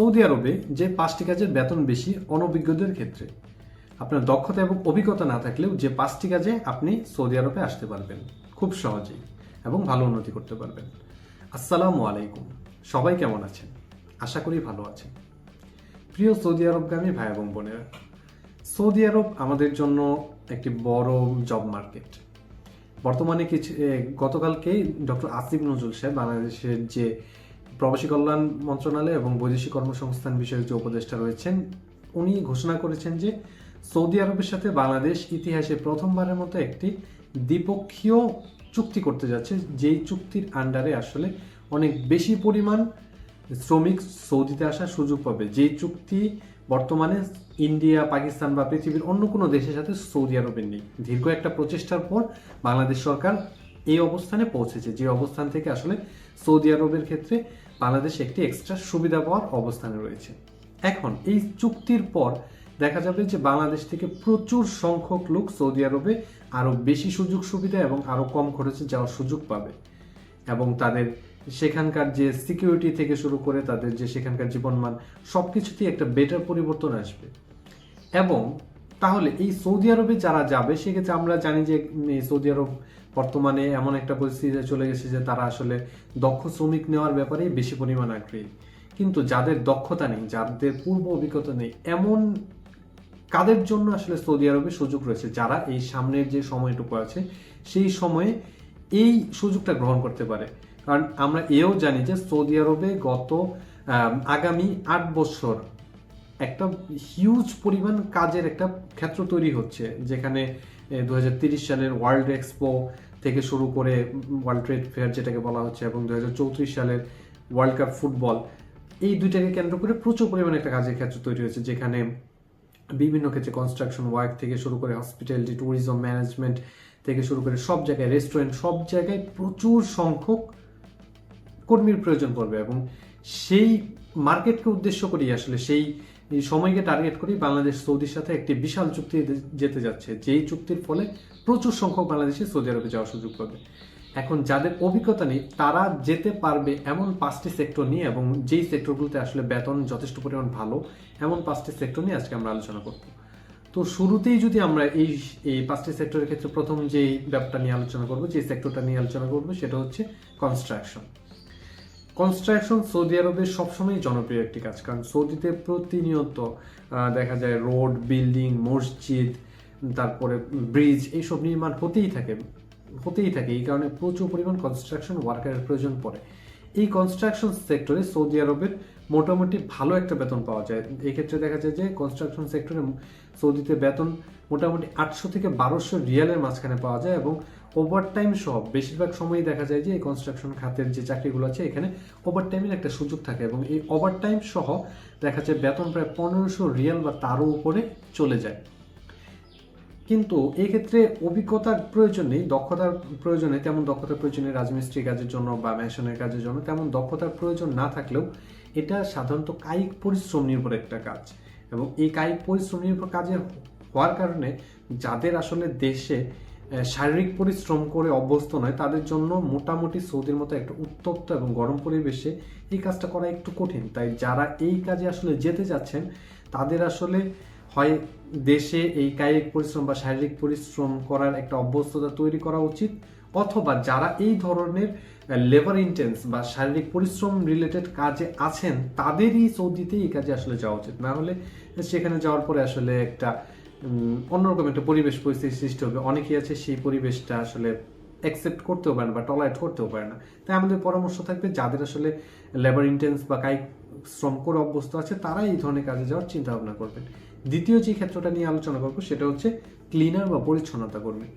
Saudi আরবে যে পাঁচটি কাজের বেতন বেশি অনভিজ্ঞদের ক্ষেত্রে। আপনার দক্ষতা এবং অভিজ্ঞতা না থাকলেও যে পাঁচটি কাজে আপনি সৌদি আরবে আসতে পারবেন, খুব সহজেই এবং ভালো উন্নতি করতে পারবেন। আসসালামু আলাইকুম। সবাই কেমন আছেন? আশা করি ভালো আছেন। প্রিয় সৌদি আরবগামী ভাই এবং বোনেরা, সৌদি আরব আমাদের জন্য একটি বড় জব মার্কেট বর্তমানে কিছু গতকালকেই ডক্টর আসিফ নজরুল সাহেব বাংলাদেশের যে প্রবাসী কল্যাণ মন্ত্রণালয় এবং বৈদেশিক কর্মসংস্থান বিষয়ক যে উপদেষ্টা রয়েছেন, উনি ঘোষণা করেছেন যে সৌদি আরবের সাথে বাংলাদেশ ইতিহাসে প্রথমবারের মতো একটি দ্বিপক্ষীয় চুক্তি করতে যাচ্ছে। যেই চুক্তির আন্ডারে আসলে অনেক বেশি পরিমাণ শ্রমিক সৌদিতে আসার সুযোগ পাবে। যেই চুক্তি বর্তমানে ইন্ডিয়া, পাকিস্তান বা পৃথিবীর অন্য কোনো দেশের সাথে সৌদি আরবের নেই। দীর্ঘ একটা প্রচেষ্টার পর বাংলাদেশ সরকার এই অবস্থানে পৌঁছেছে। যে অবস্থান থেকে আসলে সৌদি আরবের ক্ষেত্রে বাংলাদেশ একটি এক্সট্রা সুবিধা পাওয়ার অবস্থানে রয়েছে। এখন এই চুক্তির পর দেখা যাবে যে বাংলাদেশ থেকে প্রচুর সংখ্যক লোক সৌদি আরবে আরও বেশি সুযোগ সুবিধা এবং আরও কম খরচে যাওয়ার সুযোগ পাবে। এবং তাদের সেখানকার যে সিকিউরিটি থেকে শুরু করে তাদের যে সেখানকার জীবনমান সব কিছুতেই একটা বেটার পরিবর্তন আসবে। এবং তাহলে এই সৌদি আরবে যারা যাবে, সেক্ষেত্রে আমরা জানি যে সৌদি আরব বর্তমানে এমন একটা পরিস্থিতিতে চলে গেছে যে তারা আসলে দক্ষ শ্রমিক নেওয়ার ব্যাপারে বেশি পরিমাণ আগ্রহী। কিন্তু যাদের দক্ষতা নেই, যাদের পূর্ব অভিজ্ঞতা নেই, এমন কাদের জন্য আসলে সৌদি আরবে সুযোগ রয়েছে? যারা এই সামনের যে সময়টুকু আছে, সেই সময়ে এই সুযোগটা গ্রহণ করতে পারে। কারণ আমরা এও জানি যে সৌদি আরবে গত আগামী আট বছর একটা হিউজ পরিমাণ কাজের একটা ক্ষেত্র তৈরি হচ্ছে, যেখানে দু সালের ওয়ার্ল্ড এক্সপো থেকে শুরু করে ওয়ার্ল্ড ট্রেড ফেয়ার যেটাকে বলা হচ্ছে, এবং দু হাজার চৌত্রিশ সালের ওয়ার্ল্ড কাপ ফুটবল এই দুইটাকে কেন্দ্র করে প্রচুর পরিমাণে একটা কাজের ক্ষেত্র তৈরি হয়েছে, যেখানে বিভিন্ন ক্ষেত্রে কনস্ট্রাকশন ওয়ার্ক থেকে শুরু করে হসপিটালিটি ট্যুরিজম ম্যানেজমেন্ট থেকে শুরু করে সব জায়গায় রেস্টুরেন্ট সব জায়গায় প্রচুর সংখ্যক কর্মীর প্রয়োজন পড়বে, এবং সেই মার্কেটকে উদ্দেশ্য করেই আসলে সেই সময়কে টার্গেট করেই বাংলাদেশ সৌদির সাথে একটি বিশাল চুক্তি যেতে যাচ্ছে। যেই চুক্তির ফলে প্রচুর সংখ্যক বাংলাদেশি সৌদি আরবে যাওয়ার সুযোগ পাবে। এখন যাদের অভিজ্ঞতা নেই, তারা যেতে পারবে এমন পাঁচটি সেক্টর নিয়ে এবং যেই সেক্টরগুলোতে আসলে বেতন যথেষ্ট পরিমাণ ভালো, এমন পাঁচটি সেক্টর নিয়ে আজকে আমরা আলোচনা করব। তো শুরুতেই যদি আমরা এই এই পাঁচটি সেক্টরের ক্ষেত্রে প্রথম যেই ব্যাপারটা নিয়ে আলোচনা করব যে সেক্টরটা নিয়ে আলোচনা করব, সেটা হচ্ছে কনস্ট্রাকশন কনস্ট্রাকশন সৌদি আরবে সবসময় জনপ্রিয় একটি কাজ, কারণ সৌদিতে প্রতিনিয়ত দেখা যায় রোড, বিল্ডিং, মসজিদ, তারপরে ব্রিজ এইসব নির্মাণ হতেই থাকে হতেই থাকে। এই কারণে প্রচুর পরিমাণ কনস্ট্রাকশন ওয়ার্কারের প্রয়োজন পড়ে। এই কনস্ট্রাকশন সেক্টরে সৌদি আরবের মোটামুটি ভালো একটা বেতন পাওয়া যায়। এক্ষেত্রে ক্ষেত্রে দেখা যায় যে কনস্ট্রাকশন সেক্টরে সৌদিতে বেতন মোটামুটি আটশো থেকে বারোশো রিয়ালের মাঝখানে পাওয়া যায় এবং ওভারটাইম সহ বেশিরভাগ সময়ই দেখা যায় যে এই কনস্ট্রাকশন খাতের যে চাকরিগুলো আছে, এখানে ওভারটাইমের একটা সুযোগ থাকে এবং এই ওভারটাইম সহ দেখা যায় বেতন প্রায় পনেরোশো রিয়াল বা তারও উপরে চলে যায়। কিন্তু এই ক্ষেত্রে অভিজ্ঞতার প্রয়োজন নেই, দক্ষতার প্রয়োজনে তেমন দক্ষতার প্রয়োজন রাজমিস্ত্রি কাজের জন্য বা মেশনের কাজের জন্য, তেমন দক্ষতার প্রয়োজন না থাকলেও এটা সাধারণত কায়িক পরিশ্রম নির্ভর একটা কাজ। এবং এই কায়িক পরিশ্রম নির্ভর কাজের হওয়ার কারণে যাদের আসলে দেশে শারীরিক পরিশ্রম করে অভ্যস্ত নয়, তাদের জন্য মোটামুটি সৌদির মতো একটা উত্তপ্ত এবং গরম পরিবেশে এই কাজটা করা একটু কঠিন। তাই যারা এই কাজে আসলে যেতে যাচ্ছেন তাদের আসলে হয় দেশে এই কায়িক পরিশ্রম বা শারীরিক পরিশ্রম করার একটা অভ্যস্ততা তৈরি করা উচিত, অথবা যারা এই ধরনের লেবার ইন্টেন্স বা শারীরিক পরিশ্রম রিলেটেড কাজে আছেন, তাদেরই সৌদিতে এই কাজে আসলে যাওয়া উচিত। না হলে সেখানে যাওয়ার পরে আসলে একটা অন্যরকম একটা পরিবেশ পরিস্থিতি সৃষ্টি হবে। অনেকেই আছে সেই পরিবেশটা আসলে অ্যাকসেপ্ট করতেও পারে না বা টলারেট করতেও পারে না। তাই আমাদের পরামর্শ থাকবে, যাদের আসলে লেবার ইন্টেন্স বা কায়িক শ্রম করে অভ্যস্ত আছে, তারা এই ধরনের কাজে যাওয়ার চিন্তা ভাবনা করবেন। দ্বিতীয় যে ক্ষেত্রটা নিয়ে আলোচনা করব সেটা হচ্ছে ক্লিনার বা পরিচ্ছন্নতা কর্মী।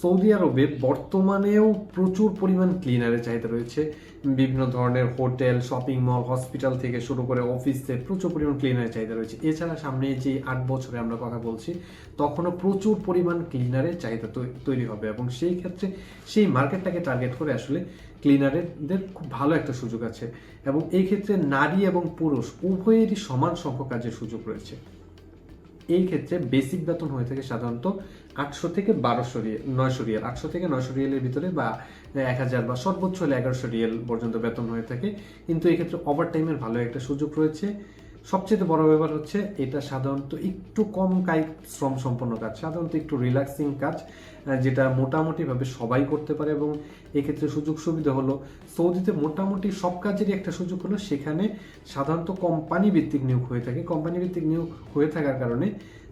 সৌদি আরবে বর্তমানেও প্রচুর পরিমাণ ক্লিনারের চাহিদা রয়েছে। বিভিন্ন ধরনের হোটেল শপিং মল হসপিটাল থেকে শুরু করে অফিসে প্রচুর পরিমাণ ক্লিনারের চাহিদা রয়েছে। এছাড়া সামনে যে আট বছরে আমরা কথা বলছি, তখনও প্রচুর পরিমাণ ক্লিনারের চাহিদা তৈরি হবে এবং সেই ক্ষেত্রে সেই মার্কেটটাকে টার্গেট করে আসলে ক্লিনারদের খুব ভালো একটা সুযোগ আছে। এবং এই ক্ষেত্রে নারী এবং পুরুষ উভয়েরই সমান সংখ্যক কাজের সুযোগ রয়েছে। এই ক্ষেত্রে বেসিক বেতন হয়ে থাকে সাধারণত আটশো থেকে বারোশো রিয়েল, নয়শো রিয়েল। আটশো থেকে নয়শো রিয়েলের ভিতরে বা এক হাজার বা সর্বোচ্চ হলে এগারোশো রিয়েল পর্যন্ত বেতন হয়ে থাকে। কিন্তু এক্ষেত্রে ওভার টাইমের ভালো একটা সুযোগ রয়েছে। সবচেয়ে বড় ব্যাপার হচ্ছে এটা সাধারণত একটু কম কায়িক শ্রম সম্পন্ন কাজ, সাধারণত একটু রিল্যাক্সিং কাজ যেটা মোটামুটিভাবে সবাই করতে পারে এবং এক্ষেত্রে সুযোগ সুবিধা হলো। সৌদিতে মোটামুটি সব কাজেরই একটা সুযোগ হলো, সেখানে সাধারণত কোম্পানি ভিত্তিক নিয়োগ হয়ে থাকে। কোম্পানি ভিত্তিক নিয়োগ হয়ে থাকার কারণে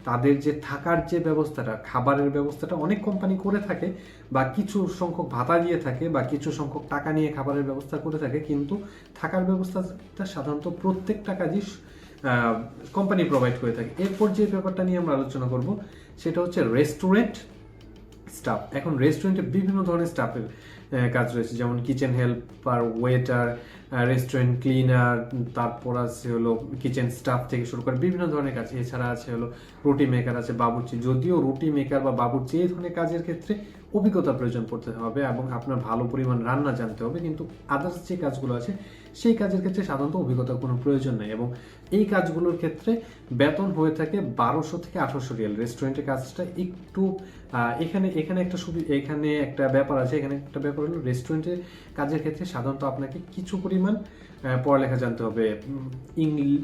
তাদের যে থাকার যে ব্যবস্থাটা, খাবারের ব্যবস্থাটা অনেক কোম্পানি করে থাকে বা কিছু সংখ্যক ভাতা দিয়ে থাকে বা কিছু সংখ্যক টাকা নিয়ে খাবারের ব্যবস্থা করে থাকে, কিন্তু থাকার ব্যবস্থাটা সাধারণত প্রত্যেকটা কাজই কোম্পানি প্রোভাইড করে থাকে। এরপর যে ব্যাপারটা নিয়ে আমরা আলোচনা করব, সেটা হচ্ছে রেস্টুরেন্ট স্টাফ এখন রেস্টুরেন্টে বিভিন্ন ধরনের স্টাফের কাজ রয়েছে। যেমন kitchen helper waiter restaurant cleaner তারপর আছে হলো কিচেন স্টাফ থেকে শুরু করে বিভিন্ন ধরনের কাজ। এছাড়া আছে হলো রুটি মেকার আছে, বাবুর্চি। যদিও রুটি মেকার বা বাবুর্চি এই ধরনের কাজের ক্ষেত্রে অভিজ্ঞতা প্রয়োজন পড়তে হবে এবং আপনার ভালো পরিমাণ রান্না জানতে হবে, কিন্তু আদার্স যে কাজগুলো আছে, সেই কাজের ক্ষেত্রে সাধারণত অভিজ্ঞতার কোনো প্রয়োজন নেই এবং এই কাজগুলোর ক্ষেত্রে বেতন হয়ে থাকে বারোশো থেকে আঠারোশো রিয়াল। রেস্টুরেন্টের কাজটা একটু এখানে এখানে একটা সুবিধা এখানে একটা ব্যাপার আছে, এখানে একটা ব্যাপার হলো রেস্টুরেন্টের কাজের ক্ষেত্রে সাধারণত আপনাকে কিছু পরিমাণ পড়ালেখা জানতে হবে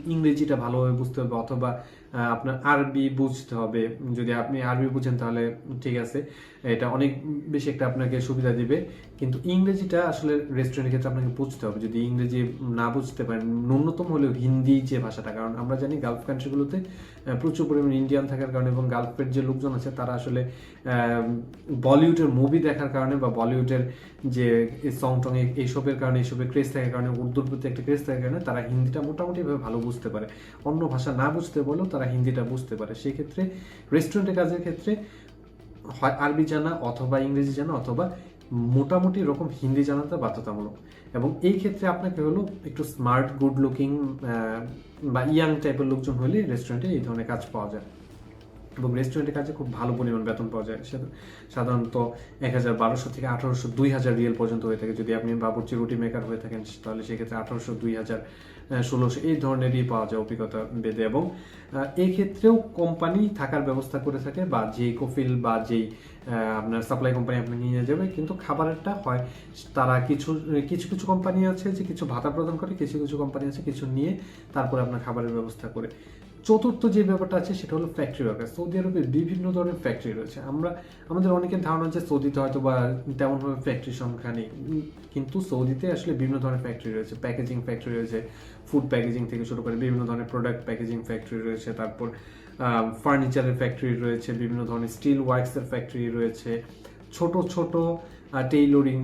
ইংরেজিটা ভালোভাবে বুঝতে হবে অথবা আপনার আরবি বুঝতে হবে। যদি আপনি আরবি বুঝেন তাহলে ঠিক আছে, এটা অনেক বেশি একটা আপনাকে সুবিধা দিবে। কিন্তু ইংরেজিটা আসলে রেস্টুরেন্টের ক্ষেত্রে আপনাকে বুঝতে হবে। যদি ইংরেজি না বুঝতে পারেন, ন্যূনতম হলেও হিন্দি যে ভাষাটা, কারণ আমরা জানি গালফ কান্ট্রিগুলোতে প্রচুর পরিমাণ ইন্ডিয়ান থাকার কারণে এবং গালফের যে লোকজন আছে, তারা আসলে বলিউডের মুভি দেখার কারণে বা বলিউডের যে সং টং এই- এইসবের কারণে, এইসবের ক্রেজ থাকার কারণে উর্দুর প্রতি একটা ক্রেজ থাকার কারণে তারা হিন্দিটা মোটামুটিভাবে ভালো বুঝতে পারে। অন্য ভাষা না বুঝতে বললেও তারা হিন্দিটা বুঝতে পারে। সেই ক্ষেত্রে রেস্টুরেন্টের কাজের ক্ষেত্রে হয় আরবি জানা অথবা ইংরেজি জানা অথবা মোটামুটি রকম হিন্দি জানাটা বাধ্যতামূলক। এবং এই ক্ষেত্রে আপনাকে হলো একটু স্মার্ট গুড লুকিং বা ইয়াং টাইপের লোকজন হলে রেস্টুরেন্টে এই ধরনের কাজ পাওয়া যায়। এবং রেস্টুরেন্টের কাজে খুব ভালো পরিমাণ বেতন পাওয়া যায়। সাধারণত এক হাজার বারোশো থেকে আঠারোশো দুই হাজার রিয়েল পর্যন্ত হয়ে থাকে। যদি আপনি বাবুর্চি রুটি মেকার হয়ে থাকেন তাহলে সেক্ষেত্রে আঠারোশো দুই হাজার ষোলোশো এই ধরনেরই পাওয়া যায় অভিজ্ঞতা বেদে এবং আহ, এই ক্ষেত্রেও কোম্পানি থাকার ব্যবস্থা করে থাকে বা যেই কফিল বা যেই আপনার সাপ্লাই কোম্পানি আপনি নিয়ে যাবে। কিন্তু খাবারেরটা হয় তারা কিছু কিছু কিছু কোম্পানি আছে যে কিছু ভাতা প্রদান করে কিছু কিছু কোম্পানি আছে কিছু নিয়ে তারপরে আপনার খাবারের ব্যবস্থা করে। চতুর্থ যে ব্যাপারটা আছে, সেটা হলো ফ্যাক্টরি ওয়ার্কার সৌদি আরবে বিভিন্ন ধরনের ফ্যাক্টরি রয়েছে। আমরা, আমাদের অনেকের ধারণা যে সৌদিতে হয়তো বা তেমনভাবে ফ্যাক্টরির সংখ্যা নেই। কিন্তু সৌদিতে আসলে বিভিন্ন ধরনের ফ্যাক্টরি রয়েছে। প্যাকেজিং ফ্যাক্টরি রয়েছে ফুড প্যাকেজিং থেকে শুরু করে বিভিন্ন ধরনের প্রোডাক্ট প্যাকেজিং ফ্যাক্টরি রয়েছে, তারপর ফার্নিচারের ফ্যাক্টরি রয়েছে, বিভিন্ন ধরনের স্টিল ওয়ার্কসের ফ্যাক্টরি রয়েছে। ছোট ছোট টেইলরিং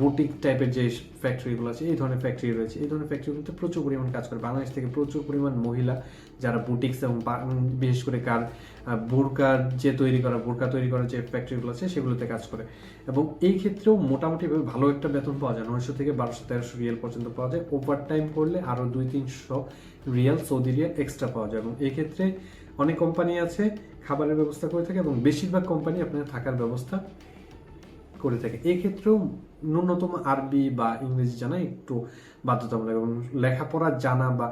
বুটিক টাইপের যে ফ্যাক্টরিগুলো আছে, এই ধরনের ফ্যাক্টরি রয়েছে, এই ধরনের ফ্যাক্টরিগুলোতে প্রচুর পরিমাণ কাজ করে। বাংলাদেশ থেকে প্রচুর পরিমাণ মহিলা যারা বুটিক্স এবং বিশেষ করে কার বোরকার যে তৈরি করা বোরকা তৈরি করার যে ফ্যাক্টরিগুলো আছে, সেগুলোতে কাজ করে। এবং এই ক্ষেত্রেও মোটামুটিভাবে ভালো একটা বেতন পাওয়া যায়। নয়শো থেকে বারোশো, তেরোশো রিয়েল পর্যন্ত পাওয়া যায়। ওভার টাইম করলে আরও দুই, তিনশো রিয়াল সৌদি রিয়াল এক্সট্রা পাওয়া যায়। এবং এই ক্ষেত্রে অনেক কোম্পানি আছে, খাবারের ব্যবস্থা করে থাকে এবং বেশিরভাগ কোম্পানি আপনার থাকার ব্যবস্থা করে থাকে। এই ক্ষেত্রেও ন্যূনতম আরবি বা ইংরেজি জানা একটু বাধ্যতামূলক এবং লেখাপড়া জানা বা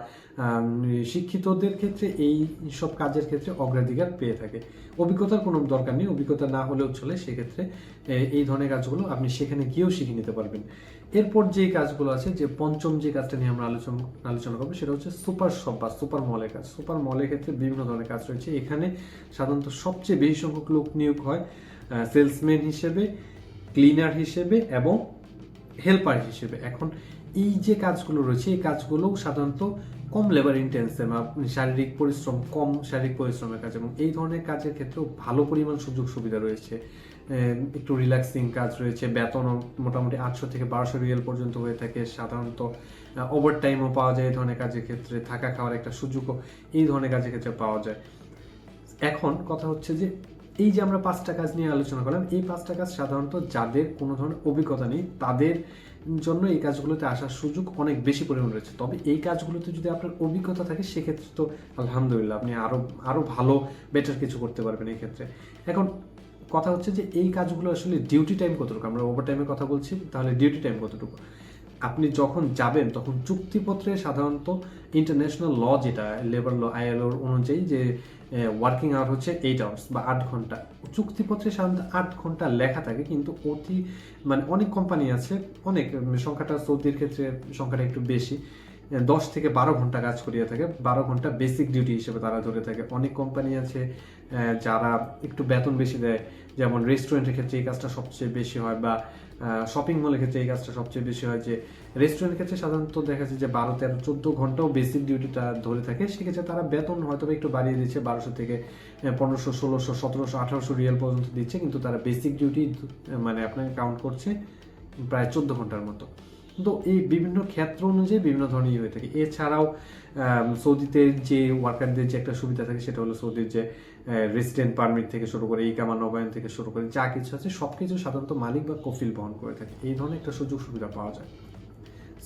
শিক্ষিতদের ক্ষেত্রে এই সব কাজের ক্ষেত্রে অগ্রাধিকার পেয়ে থাকে। অভিজ্ঞতার কোনো দরকার নেই। অভিজ্ঞতা না হলেও চলে। সেক্ষেত্রে এই ধরনের কাজগুলো আপনি সেখানে গিয়েও শিখে নিতে পারবেন। এরপর যে কাজগুলো আছে, যে পঞ্চম যে কাজটা নিয়ে আমরা আলোচনা আলোচনা করব, সেটা হচ্ছে সুপার শপ বা সুপার মলের কাজ। সুপার মলের ক্ষেত্রে বিভিন্ন ধরনের কাজ রয়েছে। এখানে সাধারণত সবচেয়ে বেশি সংখ্যক লোক নিয়োগ হয় সেলসম্যান হিসেবে। ক্লিনার হিসেবে এবং হেল্পার হিসেবে। এখন এই যে কাজগুলো রয়েছে, এই কাজগুলো সাধারণত কম লেবার ইন্টেন্সিভ শারীরিক পরিশ্রম কম, শারীরিক পরিশ্রমের কাজ এবং এই ধরনের কাজের ক্ষেত্রেও ভালো পরিমাণ সুযোগ সুবিধা রয়েছে। একটু রিল্যাক্সিং কাজ রয়েছে বেতনও মোটামুটি আটশো থেকে বারোশো রিয়েল পর্যন্ত হয়ে থাকে। সাধারণত ওভার টাইমও পাওয়া যায় এই ধরনের কাজের ক্ষেত্রে, থাকা খাওয়ার একটা সুযোগও এই ধরনের কাজের ক্ষেত্রে পাওয়া যায়। এখন কথা হচ্ছে যে এই যে আমরা পাঁচটা কাজ নিয়ে আলোচনা করলাম, এই পাঁচটা কাজ সাধারণত যাদের কোনো ধরনের অভিজ্ঞতা নেই, তাদের জন্য এই কাজগুলোতে আসার সুযোগ অনেক বেশি পরিমাণ রয়েছে। তবে এই কাজগুলোতে যদি আপনার অভিজ্ঞতা থাকে, সেক্ষেত্রে তো আলহামদুলিল্লাহ আপনি আরও আরও ভালো বেটার কিছু করতে পারবেন এই ক্ষেত্রে। এখন কথা হচ্ছে যে, এই কাজগুলো আসলে ডিউটি টাইম কতটুকু? আমরা ওভার টাইমের কথা বলছি, তাহলে ডিউটি টাইম কতটুকু? আপনি যখন যাবেন, তখন চুক্তিপত্রে সাধারণত ইন্টারন্যাশনাল ল যেটা লেবার ল আইএলওর অনুযায়ী যে ওয়ার্কিং আওয়ার হচ্ছে এইট আওয়ার্স বা আট ঘণ্টা। চুক্তিপত্রে সাধারণত আট ঘণ্টা লেখা থাকে, কিন্তু অতি মানে অনেক কোম্পানি আছে, অনেক সংখ্যাটা সৌদির ক্ষেত্রে সংখ্যাটা একটু বেশি। দশ থেকে বারো ঘণ্টা কাজ করিয়ে থাকে, বারো ঘণ্টা বেসিক ডিউটি হিসেবে তারা ধরে থাকে। অনেক কোম্পানি আছে যারা একটু বেতন বেশি দেয় যেমন রেস্টুরেন্টের ক্ষেত্রে এই কাজটা সবচেয়ে বেশি হয় বা শপিং মলের ক্ষেত্রে এই কাজটা সবচেয়ে বেশি হয় যে রেস্টুরেন্টের ক্ষেত্রে সাধারণত দেখা যায় যে বারো তেরো চোদ্দ ঘন্টাও বেসিক ডিউটিটা ধরে থাকে। সেক্ষেত্রে তারা বেতন হয়তো একটু বাড়িয়ে দিচ্ছে, বারোশো থেকে পনেরোশো, ষোলোশো, সতেরোশো, আঠারোশো রিয়াল পর্যন্ত দিচ্ছে, কিন্তু তারা বেসিক ডিউটি মানে আপনাকে কাউন্ট করছে প্রায় চোদ্দ ঘণ্টার মতো। তো এই বিভিন্ন ক্ষেত্র অনুযায়ী বিভিন্ন ধরনের ইয়ে হয়ে থাকে। এছাড়াও সৌদিতে যে ওয়ার্কারদের যে একটা সুবিধা থাকে, সেটা হলো সৌদির যে রেসিডেন্ট পারমিট থেকে শুরু করে, এই কামা নবায়ন থেকে শুরু করে, যা কিছু আছে সব কিছু সাধারণত মালিক বা কফিল বহন করে থাকে। এই ধরনের একটা সুযোগ সুবিধা পাওয়া যায়।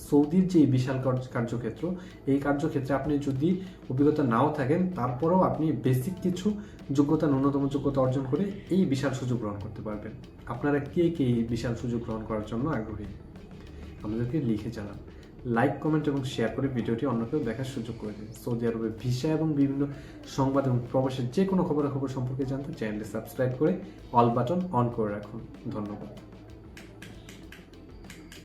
সৌদির যে বিশাল কার্যক্ষেত্র, এই কার্যক্ষেত্রে আপনি যদি অভিজ্ঞতা নাও থাকেন, তারপরেও আপনি বেসিক কিছু যোগ্যতা, ন্যূনতম যোগ্যতা অর্জন করে এই বিশাল সুযোগ গ্রহণ করতে পারবেন। আপনারা কে কে এই বিশাল সুযোগ গ্রহণ করার জন্য আগ্রহী? আমাদেরকে লিখে জানান। লাইক কমেন্ট এবং শেয়ার করে ভিডিওটি অন্যকেও দেখার সুযোগ করে দিন। সৌদি আরবের ভিসা এবং বিভিন্ন সংবাদ এবং প্রবাসের যে কোনো খবরাখবর সম্পর্কে জানতে চ্যানেলটি সাবস্ক্রাইব করে অল বাটন অন করে রাখুন। ধন্যবাদ।